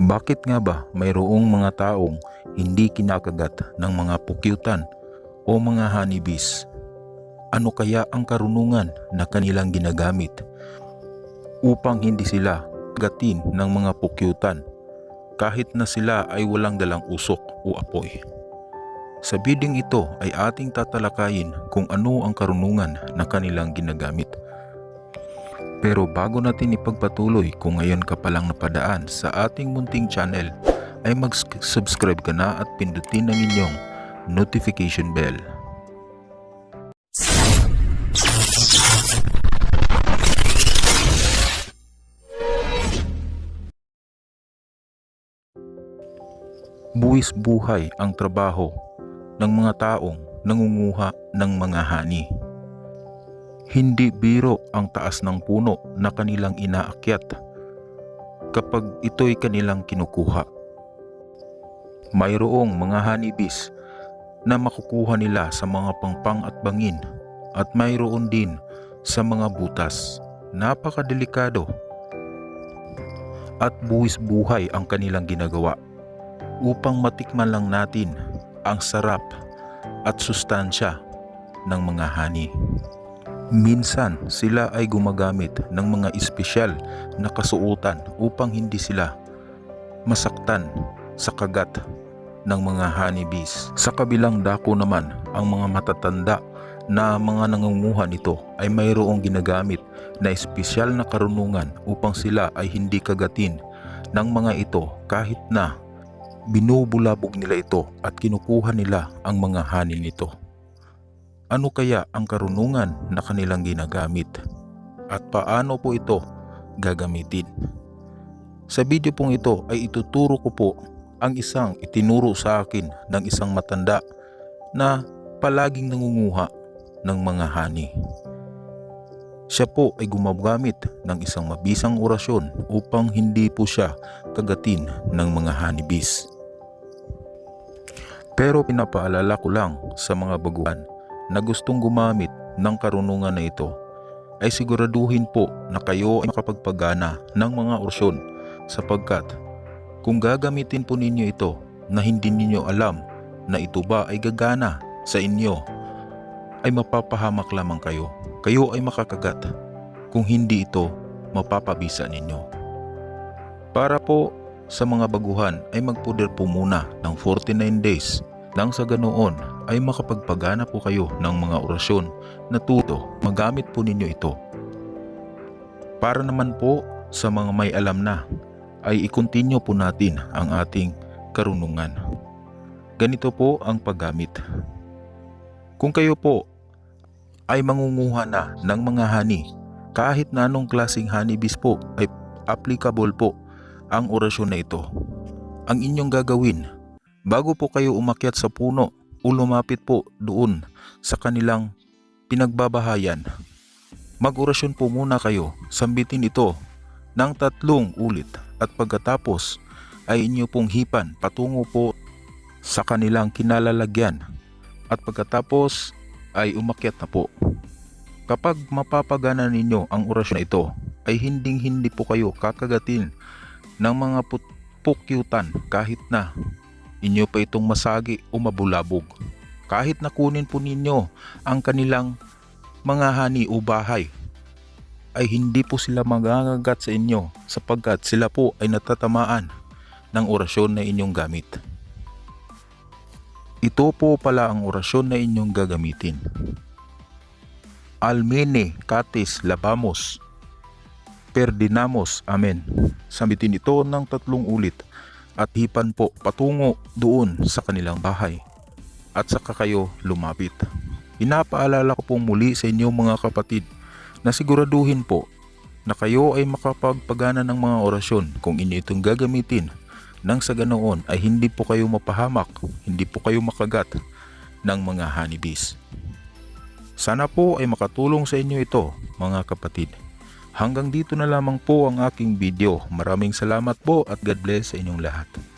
Bakit nga ba mayroong mga taong hindi kinakagat ng mga pukyutan o mga honeybees? Ano kaya ang karunungan na kanilang ginagamit upang hindi sila gatin ng mga pukyutan kahit na sila ay walang dalang usok o apoy? Sa bidding ito ay ating tatalakayin kung ano ang karunungan na kanilang ginagamit. Pero bago natin ipagpatuloy kung ngayon ka palang napadaan sa ating munting channel ay mag-subscribe ka na at pindutin ang inyong notification bell. Buwis buhay ang trabaho ng mga taong nangunguha ng mga hani. Hindi biro ang taas ng puno na kanilang inaakyat kapag ito'y kanilang kinukuha. Mayroong mga honeybees na makukuha nila sa mga pangpang at bangin at mayroon din sa mga butas. Napakadelikado at buwis buhay ang kanilang ginagawa upang matikman lang natin ang sarap at sustansya ng mga hani. Minsan sila ay gumagamit ng mga espesyal na kasuotan upang hindi sila masaktan sa kagat ng mga honeybees. Sa kabilang dako naman, ang mga matatanda na mga nangunguha nito ay mayroong ginagamit na espesyal na karunungan upang sila ay hindi kagatin ng mga ito kahit na binubulabog nila ito at kinukuha nila ang mga hani nito. Ano kaya ang karunungan na kanilang ginagamit? At paano po ito gagamitin? Sa video pong ito ay ituturo ko po ang isang itinuro sa akin ng isang matanda na palaging nangunguha ng mga hani. Siya po ay gumagamit ng isang mabisang orasyon upang hindi po siya kagatin ng mga honeybees. Pero pinapaalala ko lang sa mga baguhan na gustong gumamit ng karunungan na ito ay siguraduhin po na kayo ay makapagpagana ng mga orasyon sapagkat kung gagamitin po ninyo ito na hindi ninyo alam na ito ba ay gagana sa inyo ay mapapahamak lamang kayo. Kayo ay makakagat kung hindi ito mapapabisa ninyo. Para po sa mga baguhan ay magpuder po muna ng 49 days nang sa ganoon ay makapagpagana po kayo ng mga orasyon na tuto magamit po ninyo ito. Para naman po sa mga may alam na ay i-continue po natin ang ating karunungan. Ganito po ang paggamit. Kung kayo po ay mangunguha na ng mga honey, kahit na anong klaseng honeybees po ay applicable po ang orasyon na ito. Ang inyong gagawin, bago po kayo umakyat sa puno o lumapit po doon sa kanilang pinagbabahayan, mag-orasyon po muna kayo, sambitin ito ng tatlong ulit at pagkatapos ay inyo pong hipan patungo po sa kanilang kinalalagyan at pagkatapos ay umakyat na po. Kapag mapapagana ninyo ang orasyon ito ay hinding hindi po kayo kakagatin ng mga pukyutan kahit na inyo pa itong masagi o mabulabog. Kahit na kunin po ninyo ang kanilang mga hani o bahay ay hindi po sila magagat sa inyo sapagkat sila po ay natatamaan ng orasyon na inyong gamit. Ito po pala ang orasyon na inyong gagamitin. Almene catis labamos. Perdinamos. Amen. Sambitin ito ng tatlong ulit at hipan po patungo doon sa kanilang bahay at saka kayo lumapit. Pinapaalala ko pong muli sa inyo mga kapatid na siguraduhin po na kayo ay makapagpagana ng mga orasyon kung inyo itong gagamitin nang sa ganoon ay hindi po kayo mapahamak, hindi po kayo makagat ng mga honeybees. Sana po ay makatulong sa inyo ito mga kapatid. Hanggang dito na lamang po ang aking video. Maraming salamat po at God bless sa inyong lahat.